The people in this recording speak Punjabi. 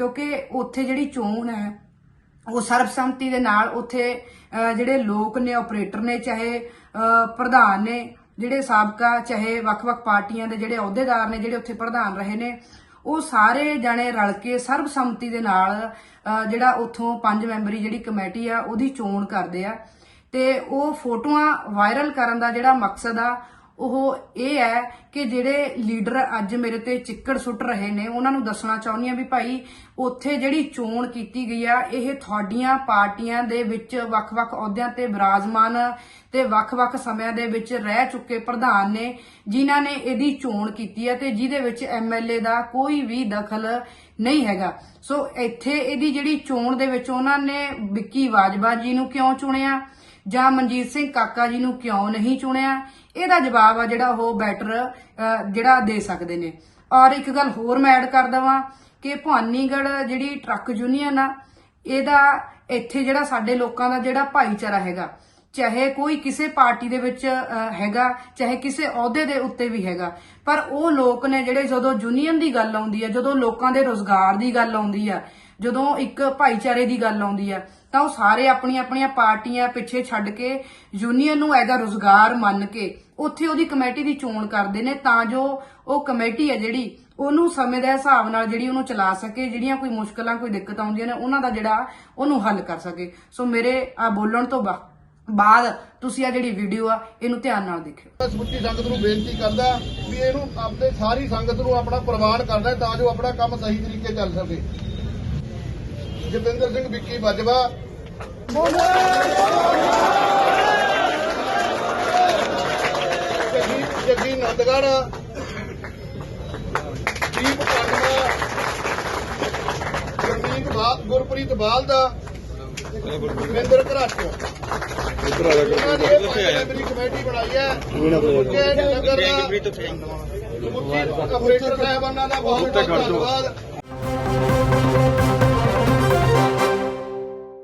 ਕਿਉਂਕਿ ਉੱਥੇ ਜਿਹੜੀ ਚੋਣ ਹੈ, ਉਹ ਸਰਬਸੰਮਤੀ ਦੇ ਨਾਲ ਉੱਥੇ ਜਿਹੜੇ ਲੋਕ ਨੇ ਆਪਰੇਟਰ ਨੇ, ਚਾਹੇ ਪ੍ਰਧਾਨ ਨੇ, ਜਿਹੜੇ ਸਾਬਕਾ, ਚਾਹੇ ਵੱਖ-ਵੱਖ ਪਾਰਟੀਆਂ ਦੇ ਜਿਹੜੇ ਅਹੁਦੇਦਾਰ ਨੇ, ਜਿਹੜੇ ਉੱਥੇ ਪ੍ਰਧਾਨ ਰਹੇ ਨੇ, ਉਹ ਸਾਰੇ ਜਣੇ ਰਲ ਕੇ ਸਰਬਸੰਮਤੀ ਦੇ ਨਾਲ ਜਿਹੜਾ ਉੱਥੋਂ ਪੰਜ ਮੈਂਬਰੀ ਜਿਹੜੀ ਕਮੇਟੀ ਆ, ਉਹਦੀ ਚੋਣ ਕਰਦੇ ਆ। ਤੇ ਉਹ ਫੋਟੋਆਂ ਵਾਇਰਲ ਕਰਨ ਦਾ ਜਿਹੜਾ ਮਕਸਦ ਆ ਉਹ ਇਹ ਹੈ ਕਿ ਜਿਹੜੇ ਲੀਡਰ ਅੱਜ ਮੇਰੇ ਤੇ ਚਿੱਕੜ ਸੁੱਟ ਰਹੇ ਨੇ, ਉਹਨਾਂ ਨੂੰ ਦੱਸਣਾ ਚਾਹੁੰਦੀ ਆ ਵੀ ਭਾਈ ਉੱਥੇ ਜਿਹੜੀ ਚੋਣ ਕੀਤੀ ਗਈ ਆ, ਇਹ ਤੁਹਾਡੀਆਂ ਪਾਰਟੀਆਂ ਦੇ ਵਿੱਚ ਵੱਖ-ਵੱਖ ਅਹੁਦਿਆਂ ਤੇ ਵਿਰਾਜ਼ਮਾਨ ਤੇ ਵੱਖ-ਵੱਖ ਸਮਿਆਂ ਦੇ ਵਿੱਚ ਰਹਿ ਚੁੱਕੇ ਪ੍ਰਧਾਨ ਨੇ, ਜਿਨ੍ਹਾਂ ਨੇ ਇਹਦੀ ਚੋਣ ਕੀਤੀ ਹੈ ਤੇ ਜਿਹਦੇ ਵਿੱਚ ਐਮਐਲਏ ਦਾ ਕੋਈ ਵੀ ਦਖਲ ਨਹੀਂ ਹੈਗਾ। ਸੋ ਇੱਥੇ ਇਹਦੀ ਜਿਹੜੀ ਚੋਣ ਦੇ ਵਿੱਚ ਉਹਨਾਂ ਨੇ ਵਿੱਕੀ ਬਾਜਵਾ ਜੀ ਨੂੰ ਕਿਉਂ ਚੁਣਿਆ? ਜਾਂ ਮਨਜੀਤ ਸਿੰਘ ਕਾਕਾ ਜੀ ਨੂੰ ਕਿਉਂ ਨਹੀਂ ਚੁਣਿਆ? ਇਹਦਾ ਜਵਾਬ ਆ ਜਿਹੜਾ ਉਹ ਬੈਟਰ ਜਿਹੜਾ ਦੇ ਸਕਦੇ ਨੇ। ਔਰ ਇੱਕ ਗੱਲ ਹੋਰ ਮੈਂ ਐਡ ਕਰ ਦਵਾਂ ਕਿ ਭਵਾਨੀਗੜ੍ਹ ਜਿਹੜੀ ਟਰੱਕ ਯੂਨੀਅਨ ਆ, ਇਹਦਾ ਇੱਥੇ ਜਿਹੜਾ ਸਾਡੇ ਲੋਕਾਂ ਦਾ ਜਿਹੜਾ ਭਾਈਚਾਰਾ ਹੈਗਾ, ਚਾਹੇ ਕੋਈ ਕਿਸੇ ਪਾਰਟੀ ਦੇ ਵਿੱਚ ਹੈਗਾ, ਚਾਹੇ ਕਿਸੇ ਅਹੁਦੇ ਦੇ ਉੱਤੇ ਵੀ ਹੈਗਾ, ਪਰ ਉਹ ਲੋਕ ਨੇ ਜਿਹੜੇ ਜਦੋਂ ਯੂਨੀਅਨ ਦੀ ਗੱਲ ਆਉਂਦੀ ਹੈ ਜਦੋਂ ਲੋਕਾਂ ਦੇ ਰੋਜ਼ਗਾਰ ਦੀ ਗੱਲ ਆਉਂਦੀ ਆ, ਜਦੋਂ ਇੱਕ ਭਾਈਚਾਰੇ ਦੀ ਗੱਲ ਆਉਂਦੀ ਆ ਤਾਂ ਉਹ ਸਾਰੇ ਆਪਣੀਆਂ ਆਪਣੀਆਂ ਪਾਰਟੀਆਂ ਪਿੱਛੇ ਛੱਡ ਕੇ ਯੂਨੀਅਨ ਨੂੰ ਐਜ ਐਗਾ ਰੋਜ਼ਗਾਰ ਮੰਨ ਕੇ ਉੱਥੇ ਉਹਦੀ ਕਮੇਟੀ ਦੀ ਚੋਣ ਕਰਦੇ ਨੇ ਤਾਂ ਜੋ ਉਹ ਕਮੇਟੀ ਹੈ ਜਿਹੜੀ ਉਹਨੂੰ ਸਮੇਂ ਦੇ ਹਿਸਾਬ ਨਾਲ ਜਿਹੜੀ ਉਹਨੂੰ ਚਲਾ ਸਕੇ, ਜਿਹੜੀਆਂ ਕੋਈ ਮੁਸ਼ਕਲਾਂ, ਕੋਈ ਦਿੱਕਤ ਆਉਂਦੀਆਂ ਨੇ, ਉਹਨਾਂ ਦਾ ਜਿਹੜਾ ਉਹਨੂੰ ਹੱਲ ਕਰ ਸਕੇ। ਸੋ ਮੇਰੇ ਆ ਬੋਲਣ ਤੋਂ ਬਾਅਦ ਤੁਸੀਂ ਆ ਜਿਹੜੀ ਵੀਡੀਓ ਆ, ਇਹਨੂੰ ਧਿਆਨ ਨਾਲ ਦੇਖਿਓ। ਸਮੁੱਚੀ ਸੰਗਤ ਨੂੰ ਬੇਨਤੀ ਕਰਦਾ ਵੀ ਇਹਨੂੰ ਆਪਣੇ ਸਾਰੀ ਸੰਗਤ ਨੂੰ ਆਪਣਾ ਪ੍ਰਵਾਨ ਕਰਦਾ ਤਾਂ ਜੋ ਆਪਣਾ ਕੰਮ ਸਹੀ ਤਰੀਕੇ ਚੱਲ ਸਕੇ। ਜਤਿੰਦਰ ਸਿੰਘ ਵਿੱਕੀ ਬਾਜਵਾ। ਜੱਗੀ ਜੱਗੀ ਨੰਦਗੜ। ਦੀਪ ਕਾਂਡਾ ਗੁਰਮੀਤ ਬਾਲ ਗੁਰਪ੍ਰੀਤ ਬਾਲ ਦਾ। ਵਿੰਦਰ ਘਰਾਟੋ। ਇਹਨਾਂ ਨੇ ਇਹ ਕਮੇਟੀ ਬਣਾਈ ਹੈ। ਕਿ ਨਗਰ ਦਾ ਸਮੁੱਚੇ ਆਪਰੇਟਰ ਸਾਹਿਬਾਨਾਂ ਦਾ ਬਹੁਤ ਬਹੁਤ ਧੰਨਵਾਦ।